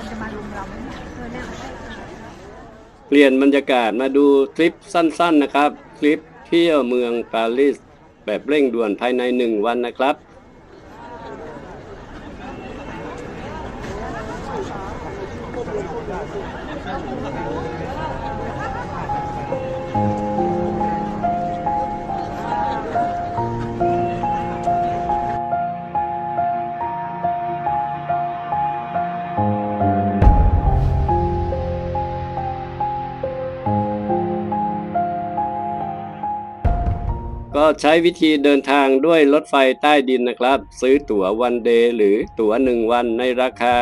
คนจะมาลุมเราไหมเนี่ยเออเนี่ยเปลี่ยนบรรยากาศมาดูคลิปสั้นๆนะครับ คลิปเที่ยวเมืองปารีสแบบเร่งด่วนภายในหนึ่งวันนะครับ ใช้วิธีเดินทางด้วยรถไฟใต้ดินนะครับ ซื้อตั๋ววันเดย์หรือตั๋ว 1 วันในราคา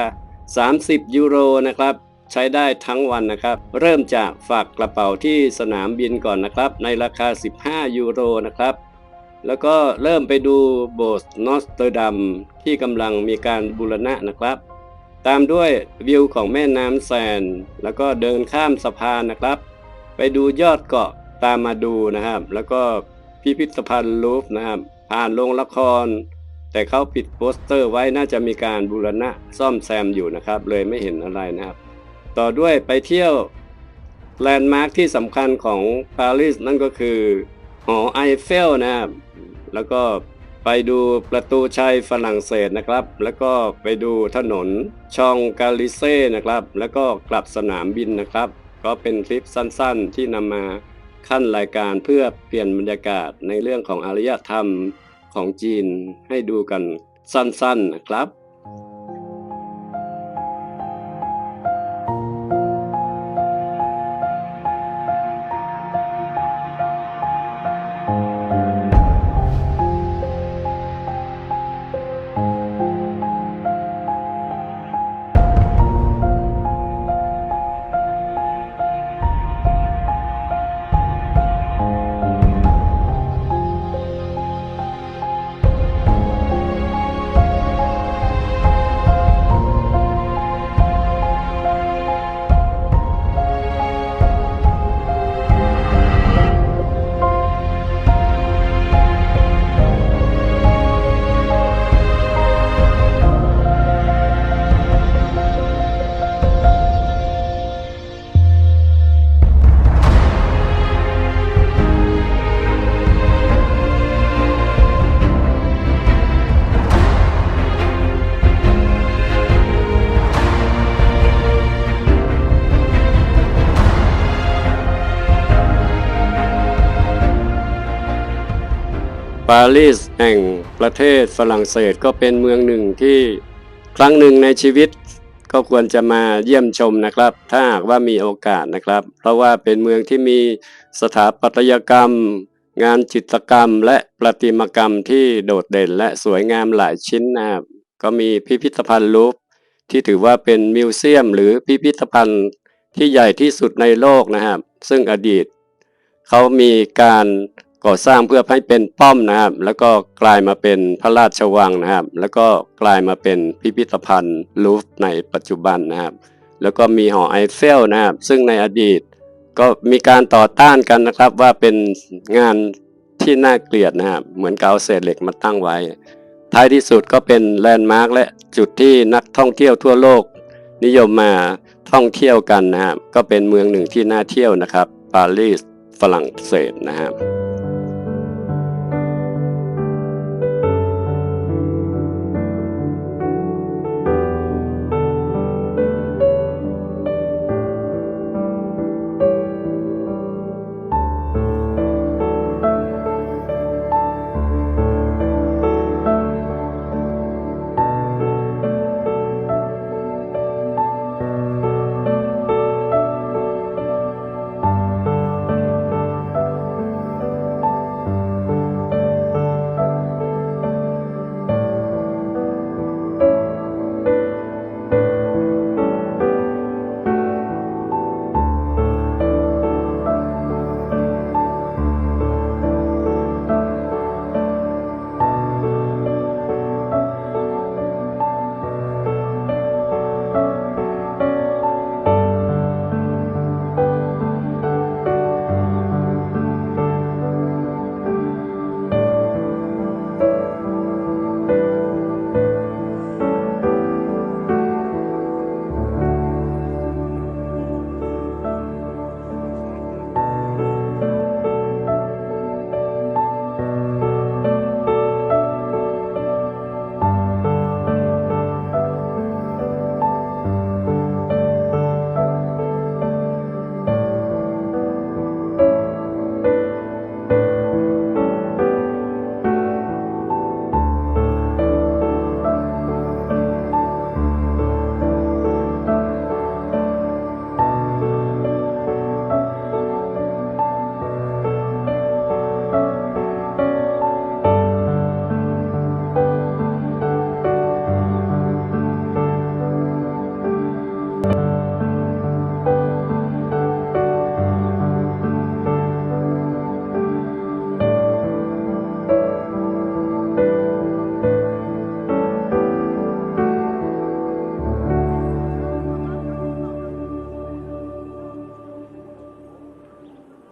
30 ยูโรนะครับ ใช้ได้ทั้งวันนะครับ เริ่มจากฝากกระเป๋าที่สนามบินก่อนนะครับ ในราคา 15 ยูโรนะครับ แล้วก็เริ่มไปดูโบสถ์นอสเตอร์ดัมที่กำลังมีการบูรณะนะครับ ตามด้วยวิวของแม่น้ำแซน แล้วก็เดินข้ามสะพานนะครับ ไปดูยอดเกาะตามมาดูนะครับ แล้วก็ พิพิธภัณฑ์ลูฟนะครับผ่านโรงละคร แต่เขาปิดโปสเตอร์ไว้น่าจะมีการบูรณะซ่อมแซมอยู่นะครับ เลยไม่เห็นอะไรนะครับ ต่อด้วยไปเที่ยวแลนด์มาร์คที่สำคัญของปารีสนั่นก็คือหอไอเฟลนะครับแล้วก็ไปดูประตูชัยฝรั่งเศสนะครับ แล้วก็ไปดูถนนชองกาลิเซ่นะครับ แล้วก็กลับสนามบินนะครับ ก็เป็นคลิปสั้นๆที่นำมา ขั้นรายการเพื่อเปลี่ยนบรรยากาศในเรื่องของอารยธรรมของจีนให้ดูกันสั้นๆนะครับ ปารีสแห่งประเทศฝรั่งเศสก็เป็นเมืองหนึ่งที่ครั้งหนึ่งในชีวิตก็ควรจะมาเยี่ยมชมนะครับ ถ้าหากว่ามีโอกาสนะครับ เพราะว่าเป็นเมืองที่มีสถาปัตยกรรม งานจิตรกรรม และประติมากรรมที่โดดเด่นและสวยงามหลายชิ้นนะครับก็มีพิพิธภัณฑ์ลูฟที่ถือว่าเป็นมิวเซียม หรือพิพิธภัณฑ์ที่ใหญ่ที่สุดในโลกนะครับ ซึ่งอดีตเขามีการ ก่อสร้างเพื่อให้เป็นป้อมนะครับ แล้วก็กลายมาเป็นพระราชวังนะครับ แล้วก็กลายมาเป็นพิพิธภัณฑ์ลูฟในปัจจุบันนะครับ แล้วก็มีหอไอเฟลนะครับ ซึ่งในอดีตก็มีการต่อต้านกันนะครับว่าเป็นงานที่น่าเกลียดนะครับ เหมือนกับเอาเศษเหล็กมาตั้งไว้ ท้ายที่สุดก็เป็นแลนด์มาร์กและจุดที่นักท่องเที่ยวทั่วโลก นิยมมาท่องเที่ยวกันนะครับ ก็เป็นเมืองหนึ่งที่น่าเที่ยวนะครับ ปารีสฝรั่งเศสนะครับ